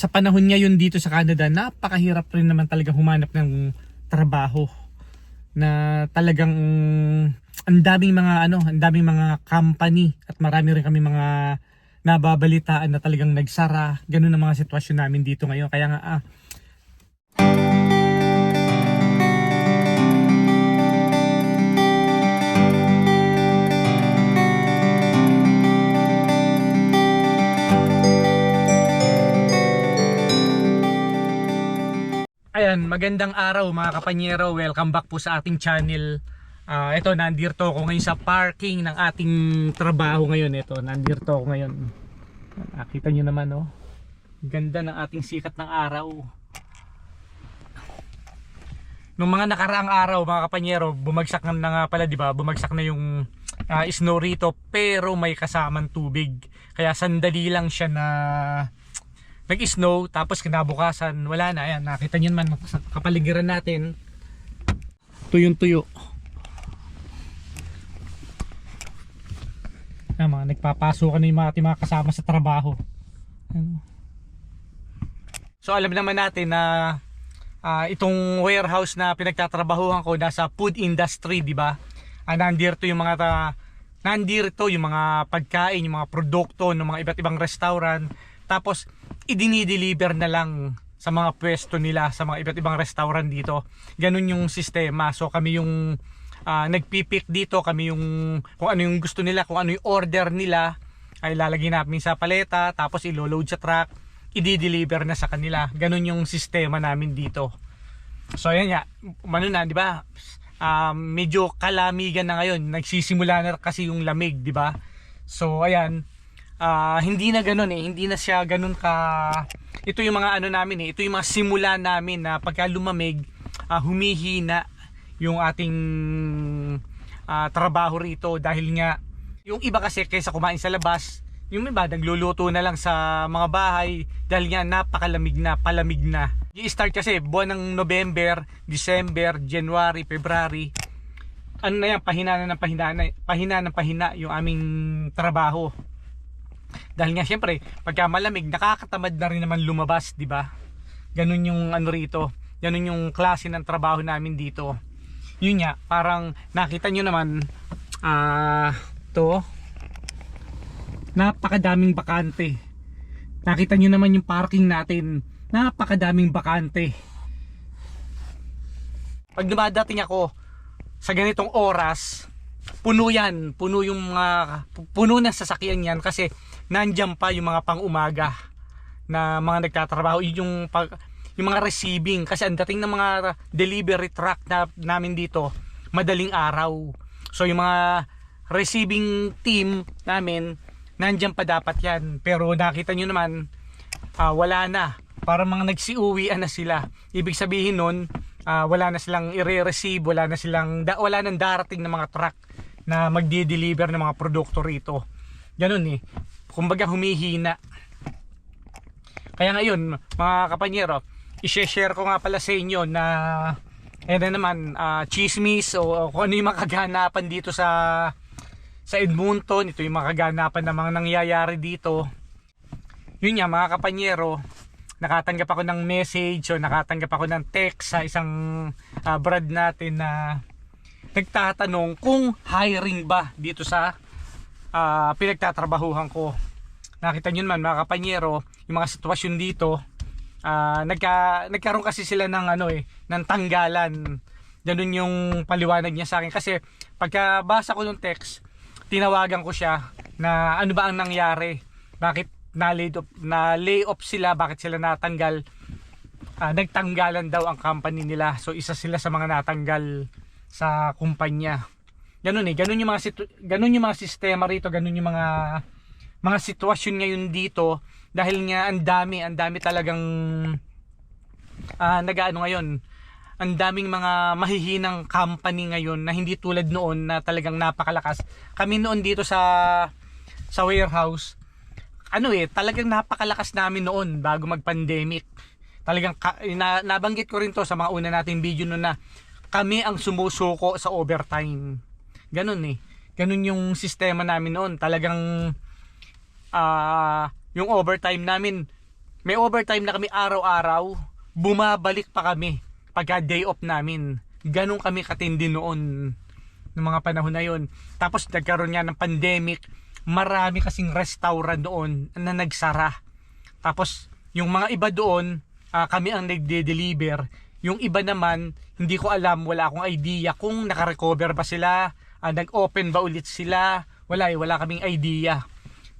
sa panahon ngayon dito sa Canada, napakahirap rin naman talaga humanap ng trabaho na talagang ang daming mga ano, ang daming mga company at marami rin kami mga nababalitaan na talagang nagsara. Ganun ang mga sitwasyon namin dito ngayon. Kaya nga ah, Ayan, magandang araw mga kapanyero. Welcome back po sa ating channel. Ah, ito, nandito ako ngayon sa parking ng ating trabaho ngayon. Ito, nandito ako ngayon. Nakita nyo naman, oh. Ganda ng ating sikat ng araw. Nung mga nakaraang araw, mga kapanyero, bumagsak na nga pala, di ba? Bumagsak na yung ah, snow rito, pero may kasamang tubig. Kaya sandali lang siya na nag-snow tapos kinabukasan wala na. Ayan nakita niyo naman sa kapaligiran natin. Tuyong tuyo Ayan, mga nagpapasok na yung mga ating mga kasama sa trabaho. Ayan. so alam naman natin na ah, itong warehouse na pinagtatrabahuhan ko nasa food industry di ba? Ah, nandito yung mga ta, nandito yung mga pagkain yung mga produkto ng mga iba't ibang restaurant tapos idinideliver na lang sa mga pwesto nila sa mga iba't ibang restaurant dito. Ganun yung sistema. So kami yung ah, nagpipick dito, kami yung kung ano yung gusto nila, kung ano yung order nila ay lalagyan namin sa paleta tapos ilo-load sa truck, i-deliver na sa kanila. Ganun yung sistema namin dito. So ayan nga, ano na, di ba? Ah, medyo kalamigan na ngayon. Nagsisimula na kasi yung lamig, di ba? So ayan, Ah, hindi na ganun eh, hindi na siya ganun ka ito yung mga ano namin eh, ito yung mga simula namin na pagka lumamig, ah, humihina yung ating ah, trabaho rito dahil nga yung iba kasi kaysa kumain sa labas, yung iba nagluluto na lang sa mga bahay dahil nga napakalamig na, palamig na. I-start kasi buwan ng November, December, January, February. Ano na yan, pahina na ng pahina, na- pahina ng pahina yung aming trabaho. Dahil nga syempre, pagka malamig, nakakatamad na rin naman lumabas, di ba? Ganun yung ano rito. Ganun yung klase ng trabaho namin dito. Yun nga, parang nakita nyo naman, ah, to, napakadaming bakante. Nakita nyo naman yung parking natin, napakadaming bakante. Pag dumadating ako sa ganitong oras, puno yan, puno yung mga puno na sasakyan yan kasi nandiyan pa yung mga pang-umaga na mga nagtatrabaho. Yung pag yung mga receiving. Kasi ang dating ng mga delivery truck na namin dito madaling araw. So yung mga receiving team namin nandiyan pa dapat yan. Pero nakita nyo naman ah, wala na. Para mga nagsiuwian na sila. Ibig sabihin nun ah, wala na silang i-receive wala na silang da, wala nang darating na mga truck na magdi-deliver ng mga produkto rito. Ganun eh kumbaga humihina. Kaya ngayon mga kapanyero i-share ko nga pala sa inyo na eh na naman ah, chismis o, o kung ano yung mga dito sa sa Edmonton ito yung mga na mga nangyayari dito. Yun nga mga kapanyero nakatanggap ako ng message o nakatanggap ako ng text sa isang ah, brad natin na nagtatanong kung hiring ba dito sa ah, pinagtatrabahuhan ko. Nakita nyo naman mga kapanyero yung mga sitwasyon dito ah, nagka, nagkaroon kasi sila ng ano eh ng tanggalan. Ganun yung paliwanag niya sa akin. Kasi pagkabasa ko ng text tinawagan ko siya na ano ba ang nangyari? Bakit na lay off, na lay off sila? Bakit sila natanggal? Ah, nagtanggalan daw ang company nila. So isa sila sa mga natanggal sa kumpanya ganun eh ganun yung mga ganun yung mga sistema rito ganun yung mga mga sitwasyon ngayon dito dahil nga ang dami ang dami talagang ah nagaano ngayon ang daming mga mahihinang company ngayon na hindi tulad noon na talagang napakalakas. Kami noon dito sa sa warehouse ano eh talagang napakalakas namin noon bago mag pandemic talagang na, nabanggit ko rin to sa mga una nating video noon na kami ang sumusuko sa overtime ganun eh ganun yung sistema namin noon talagang ah yung overtime namin may overtime na kami araw-araw, bumabalik pa kami pagka day off namin. Ganun kami katindi noon ng mga panahon na yon. Tapos nagkaroon nga ng pandemic, marami kasing restaurant doon na nagsara. Tapos yung mga iba doon, ah, kami ang nagde-deliver. Yung iba naman, hindi ko alam, wala akong idea kung nakarecover ba sila, ah, nag-open ba ulit sila, wala eh, wala kaming idea.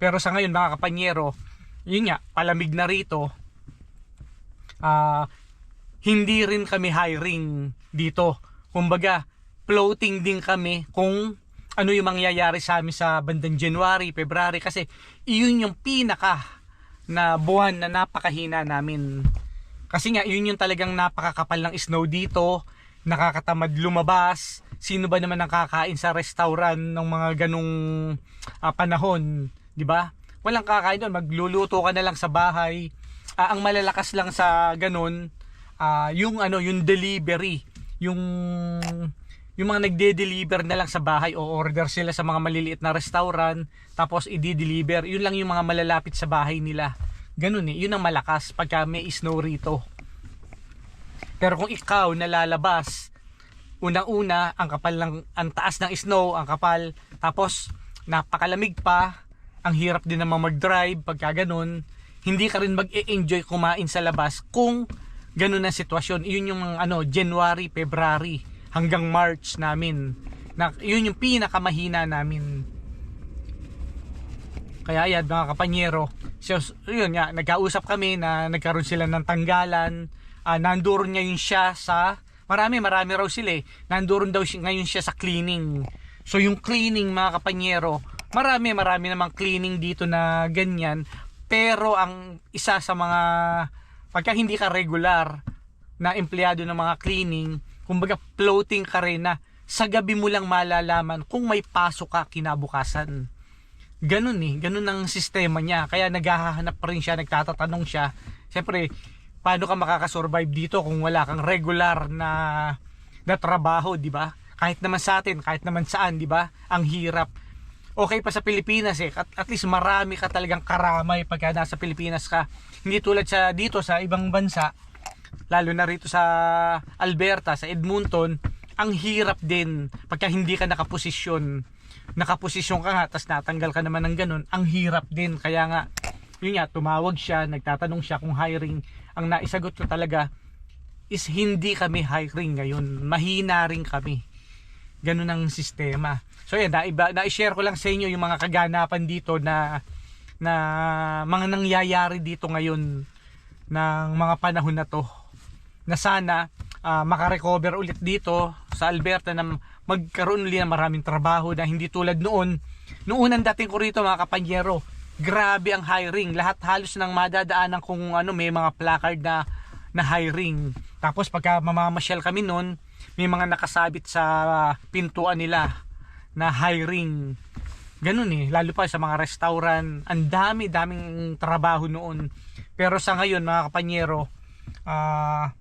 Pero sa ngayon mga kapanyero, yun nga, palamig na rito, ah, hindi rin kami hiring dito. Kumbaga, floating din kami kung ano yung mangyayari sa amin sa bandang January, February kasi iyon yung pinaka na buwan na napakahina namin. Kasi nga, yun yung talagang napakakapal ng snow dito, nakakatamad lumabas, sino ba naman nakakain sa restaurant ng mga ganong ah, panahon, di ba? Walang kakain doon, magluluto ka na lang sa bahay. Ah, ang malalakas lang sa ganun, ah, yung ano, yung delivery, yung yung mga nagde-deliver na lang sa bahay o order sila sa mga maliliit na restaurant tapos i-deliver. Yun lang yung mga malalapit sa bahay nila. Ganun eh. Yun ang malakas pagka may snow rito. Pero kung ikaw nalalabas unang-una ang kapal ng ang taas ng snow ang kapal. Tapos napakalamig pa. Ang hirap din naman mag-drive pagka ganun. Hindi ka rin mag-e-enjoy kumain sa labas kung ganun ang sitwasyon. Yun yung ano January, February hanggang March namin. Na yun yung pinakamahina namin. Kaya yan mga kapanyero so, yun nga nagkausap kami na nagkaroon sila ng tanggalan. Uh, nandoon ngayon siya sa marami marami raw sila eh. Nandoon daw siya, ngayon siya sa cleaning. So yung cleaning mga kapanyero marami marami namang cleaning dito na ganyan. Pero ang isa sa mga pagka hindi ka regular na empleyado ng mga cleaning kumbaga floating ka rin na sa gabi mo lang malalaman kung may pasok ka kinabukasan. Ganun eh, ganun ang sistema niya. Kaya naghahanap pa rin siya, nagtatatanong siya. Siyempre, paano ka makakasurvive dito kung wala kang regular na na trabaho, di ba? Kahit naman sa atin, kahit naman saan, di ba? Ang hirap. Okay pa sa Pilipinas eh. At, at least marami ka talagang karamay pagka nasa Pilipinas ka. Hindi tulad sa dito sa ibang bansa, lalo na rito sa Alberta, sa Edmonton, ang hirap din pagka hindi ka nakaposisyon nakaposisyon ka nga tapos natanggal ka naman ng ganun ang hirap din kaya nga yun nga tumawag siya nagtatanong siya kung hiring ang naisagot ko talaga is hindi kami hiring ngayon. Mahina rin kami. Ganun ang sistema. So yan naiba, na-share ko lang sa inyo yung mga kaganapan dito na na mga nangyayari dito ngayon ng mga panahon na to. Na sana uh, makarecover ulit dito sa Alberta na magkaroon ulit ng maraming trabaho na hindi tulad noon. Noong unang dating ko rito mga kapanyero, grabe ang hiring. Lahat halos ng madadaanan kung ano may mga placard na na hiring. Tapos pagka mamamasyal kami noon, may mga nakasabit sa pintuan nila na hiring. Ganun eh, lalo pa sa mga restaurant, ang dami daming trabaho noon. Pero sa ngayon mga kapanyero, ah uh,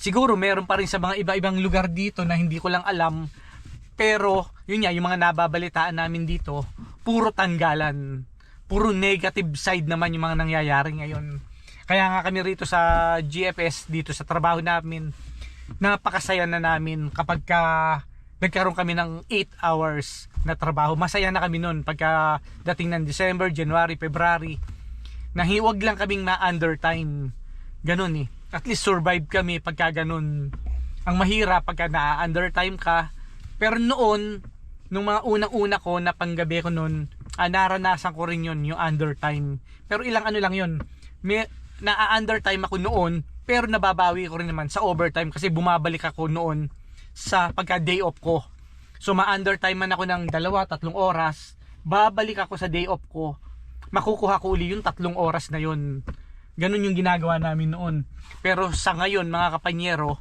Siguro meron pa rin sa mga iba-ibang lugar dito na hindi ko lang alam. Pero yun nga, yung mga nababalitaan namin dito, puro tanggalan. Puro negative side naman yung mga nangyayari ngayon. Kaya nga kami rito sa GFS, dito sa trabaho namin, napakasaya na namin kapag ka nagkaroon kami ng 8 hours na trabaho. Masaya na kami noon pagka dating ng December, January, February na hiwag lang kaming ma-under time. Ganun eh at least survive kami pagka ganun. Ang mahirap pagka na-under time ka. Pero noon, nung mga unang-una ko na panggabi ko noon, ah, naranasan ko rin yun, yung under time. Pero ilang ano lang yun. May, na-under time ako noon, pero nababawi ko rin naman sa overtime kasi bumabalik ako noon sa pagka day off ko. So ma-under time man ako ng dalawa, tatlong oras, babalik ako sa day off ko. Makukuha ko uli yung tatlong oras na yun. Ganun yung ginagawa namin noon. Pero sa ngayon mga kapanyero,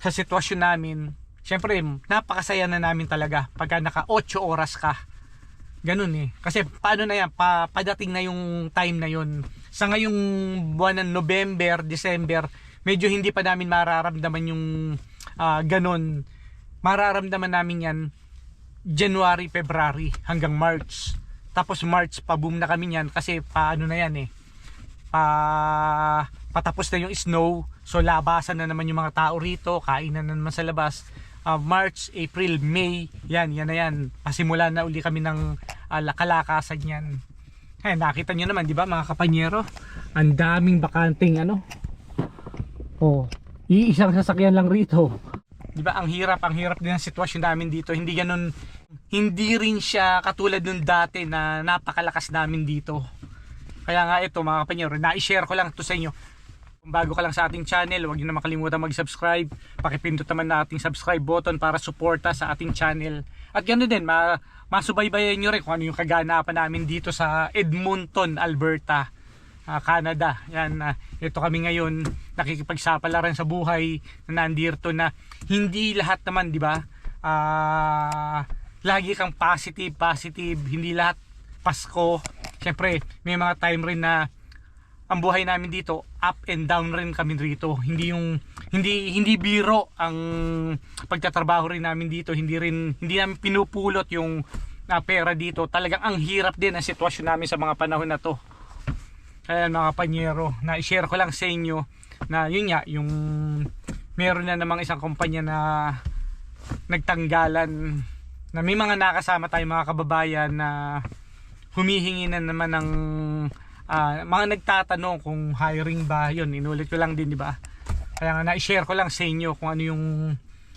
sa sitwasyon namin, syempre napakasaya na namin talaga pagka naka 8 oras ka. Ganun eh. Kasi paano na yan, pa, padating na yung time na yun. Sa ngayong buwan ng November, December, medyo hindi pa namin mararamdaman yung uh, ganun. Mararamdaman namin yan January, February hanggang March. Tapos March pa boom na kami yan kasi paano na yan eh pa patapos na yung snow so labasan na naman yung mga tao rito kainan na naman sa labas Ah, March, April, May yan, yan na yan pasimula na uli kami ng uh, lakalakasan yan eh, nakita nyo naman di ba mga kapanyero ang daming bakanting ano oh iisang sasakyan lang rito di ba ang hirap ang hirap din ang sitwasyon namin dito hindi ganun hindi rin siya katulad nung dati na napakalakas namin dito kaya nga ito mga kapanyero, na-share ko lang to sa inyo. Kung bago ka lang sa ating channel, huwag niyo na makalimutan mag-subscribe. Pakipindot naman na ating subscribe button para suporta sa ating channel. At ganoon din, ma masubaybayan niyo rin kung ano yung kaganapan namin dito sa Edmonton, Alberta, ah, Canada. Yan, ah, ito kami ngayon nakikipagsapalaran sa buhay na nandito na hindi lahat naman, di ba? Ah, lagi kang positive, positive, hindi lahat Pasko. Siyempre, may mga time rin na ang buhay namin dito up and down rin kami rito. Hindi yung hindi hindi biro ang pagtatrabaho rin namin dito. Hindi rin hindi namin pinupulot yung na pera dito. Talagang ang hirap din ang sitwasyon namin sa mga panahon na to. Ayan mga panyero, na-share ko lang sa inyo na yun nga, yung meron na namang isang kumpanya na nagtanggalan na may mga nakasama tayong mga kababayan na humihingi na naman ng ah, mga nagtatanong kung hiring ba yun. Inulit ko lang din di ba? Kaya nga na-share ko lang sa inyo kung ano yung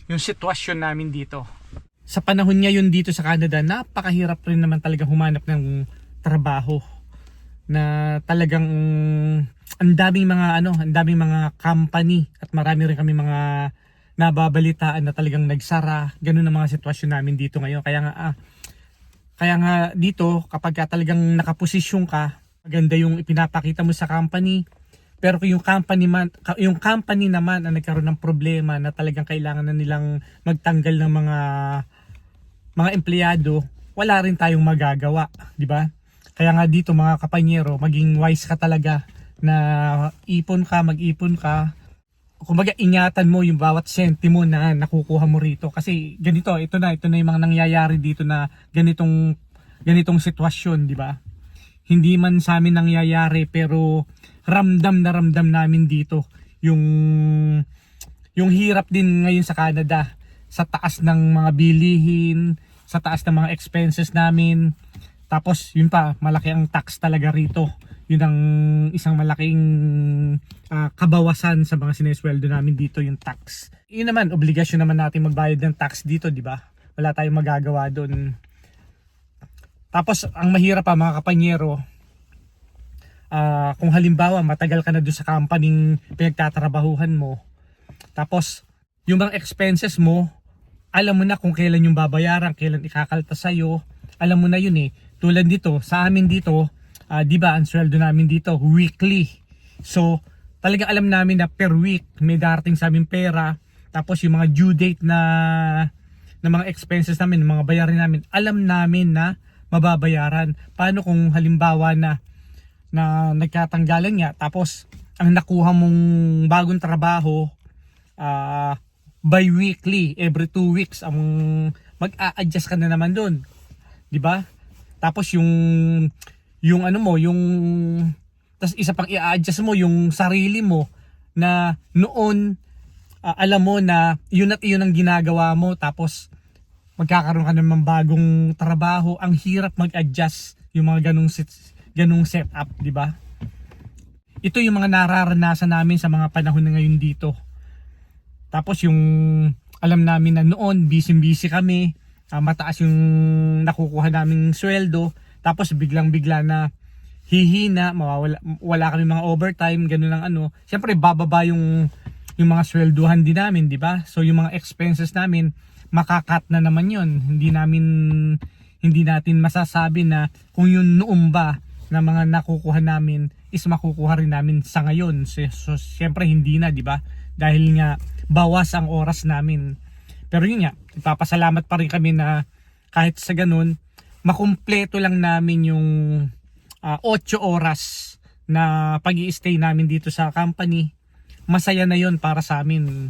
yung sitwasyon namin dito. Sa panahon ngayon dito sa Canada napakahirap rin naman talaga humanap ng trabaho na talagang ang daming mga ano ang daming mga company at marami rin kami mga nababalitaan na talagang nagsara. Ganun ang mga sitwasyon namin dito ngayon. Kaya nga ah, kaya nga dito, kapag ka talagang nakaposisyon ka, maganda yung ipinapakita mo sa company. Pero yung company, man, yung company naman ang nagkaroon ng problema na talagang kailangan na nilang magtanggal ng mga mga empleyado, wala rin tayong magagawa, di ba? Kaya nga dito mga kapanyero, maging wise ka talaga na ipon ka, mag-ipon ka. Kumbaga ingatan mo yung bawat sentimo na nakukuha mo rito kasi ganito, ito na, ito na yung mga nangyayari dito na ganitong ganitong sitwasyon, di ba? Hindi man sa amin nangyayari pero ramdam na ramdam namin dito yung yung hirap din ngayon sa Canada sa taas ng mga bilihin, sa taas ng mga expenses namin. Tapos yun pa, malaki ang tax talaga rito. Yun ang isang malaking ah, kabawasan sa mga sinesweldo namin dito yung tax. Yun naman, obligasyon naman natin magbayad ng tax dito, di ba? Wala tayong magagawa doon. Tapos ang mahirap pa mga kapanyero, ah, kung halimbawa matagal ka na doon sa company pinagtatrabahuhan mo, tapos yung mga expenses mo, alam mo na kung kailan yung babayaran, kailan ikakalta sa'yo, alam mo na yun eh. Tulad dito, sa amin dito, ah, di ba, ang sweldo namin dito, weekly. So, talagang alam namin na per week may darating sa amin pera, tapos yung mga due date na ng mga expenses namin, mga bayarin namin, alam namin na mababayaran. Paano kung halimbawa na na nagkatanggalan nga tapos ang nakuha mong bagong trabaho ah bi-weekly every two weeks ang mag-a-adjust ka na naman doon 'di ba? Tapos yung yung ano mo yung tas isa pang i-adjust mo yung sarili mo na noon ah, alam mo na yun at yun ang ginagawa mo. Tapos magkakaroon ka naman bagong trabaho ang hirap mag-adjust yung mga ganong sit, ganong setup di ba? Ito yung mga nararanasan namin sa mga panahon na ngayon dito. Tapos yung alam namin na noon busy-busy kami ah, mataas yung nakukuha naming sweldo tapos biglang bigla na hihina mawawala wala kami mga overtime ganun lang ano. Syempre bababa yung yung mga swelduhan din namin di ba? So yung mga expenses namin makakat na naman yon hindi namin hindi natin masasabi na kung yung noong ba na mga nakukuha namin is makukuha rin namin sa ngayon. So, so syempre hindi na di ba? Dahil nga bawas ang oras namin. Pero yun nga ipapasalamat pa rin kami na kahit sa ganun makumpleto lang namin yung ah, 8 oras na pag stay namin dito sa company. Masaya na yon para sa amin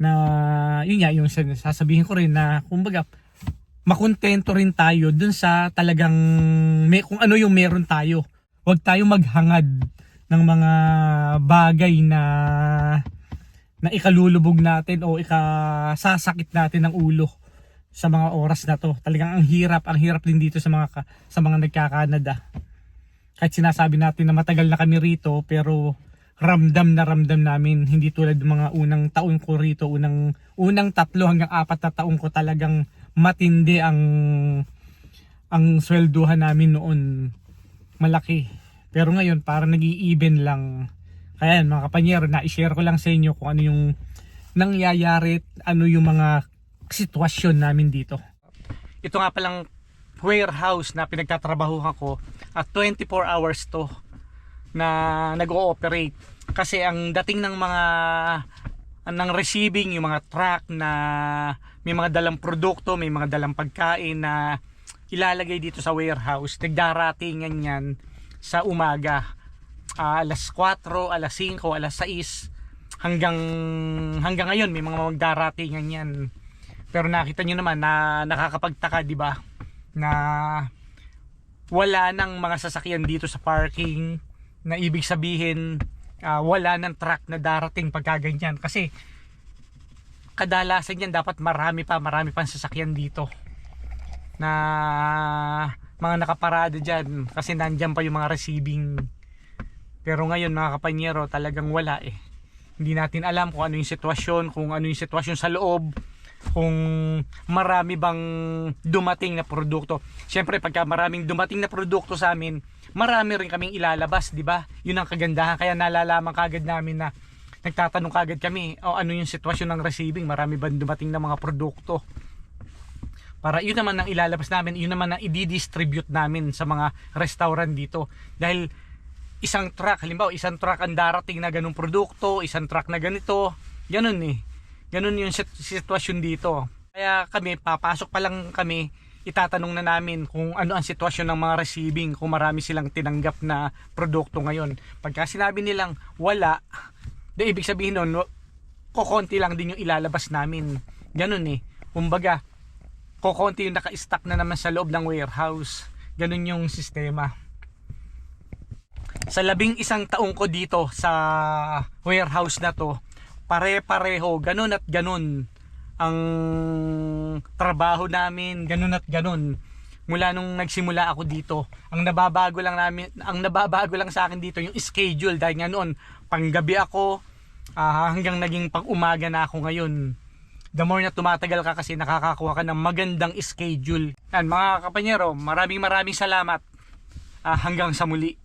na yun nga yung sasabihin ko rin na kumbaga makontento rin tayo dun sa talagang may, kung ano yung meron tayo. Huwag tayo maghangad ng mga bagay na na ikalulubog natin o ikasasakit natin ng ulo sa mga oras na to. Talagang ang hirap, ang hirap din dito sa mga sa mga nagka-Canada. Kahit sinasabi natin na matagal na kami rito pero ramdam na ramdam namin hindi tulad ng mga unang taon ko rito, unang unang tatlo hanggang apat na taon ko talagang matindi ang ang swelduhan namin noon malaki. Pero ngayon parang nag-i-even lang. Kaya yan, mga kapanyero, na-share ko lang sa inyo kung ano yung nangyayari, ano yung mga sitwasyon namin dito. Ito nga palang warehouse na pinagtatrabahuhan ko at 24 hours to na nag-ooperate. Kasi ang dating ng mga ng receiving, yung mga truck na may mga dalang produkto, may mga dalang pagkain na ilalagay dito sa warehouse. Nagdaratingan yan sa umaga. Ah, alas 4, alas 5, alas 6 hanggang hanggang ngayon may mga magdaratingan yan. Pero nakita nyo naman na nakakapagtaka, di ba? Na wala nang mga sasakyan dito sa parking na ibig sabihin ah, wala nang truck na darating pagkaganyan. Kasi kadalasan yan dapat marami pa marami pang sasakyan dito na mga nakaparada dyan. Kasi nandyan pa yung mga receiving. Pero ngayon mga kapanyero talagang wala eh. Hindi natin alam kung ano yung sitwasyon kung ano yung sitwasyon sa loob kung marami bang dumating na produkto. Syempre pagka maraming dumating na produkto sa amin marami rin kaming ilalabas di ba? Yun ang kagandahan. Kaya nalalaman kagad namin na nagtatanong kagad kami o ano yung sitwasyon ng receiving? Marami bang dumating na mga produkto? Para yun naman ang ilalabas namin yun naman ang i-distribute namin sa mga restaurant dito. Dahil isang truck halimbawa isang truck ang darating na ganung produkto isang truck na ganito ganun eh. Ganun yung sit- sitwasyon dito. Kaya kami papasok pa lang kami itatanong na namin kung ano ang sitwasyon ng mga receiving kung marami silang tinanggap na produkto ngayon. Pagka sinabi nilang wala di ibig sabihin nun kokonti lang din yung ilalabas namin. Ganun eh. Kumbaga kokonti yung naka-stack na naman sa loob ng warehouse. Ganun yung sistema. Sa labing isang taong ko dito sa warehouse na to, pare-pareho, ganun at ganun ang trabaho namin, ganun at ganun. Mula nung nagsimula ako dito, ang nababago lang namin, ang nababago lang sa akin dito yung schedule dahil nga noon panggabi ako ah, hanggang naging pang-umaga na ako ngayon. The more na tumatagal ka kasi nakakakuha ka ng magandang schedule. Yan mga kapanyero, maraming maraming salamat. Ah, hanggang sa muli.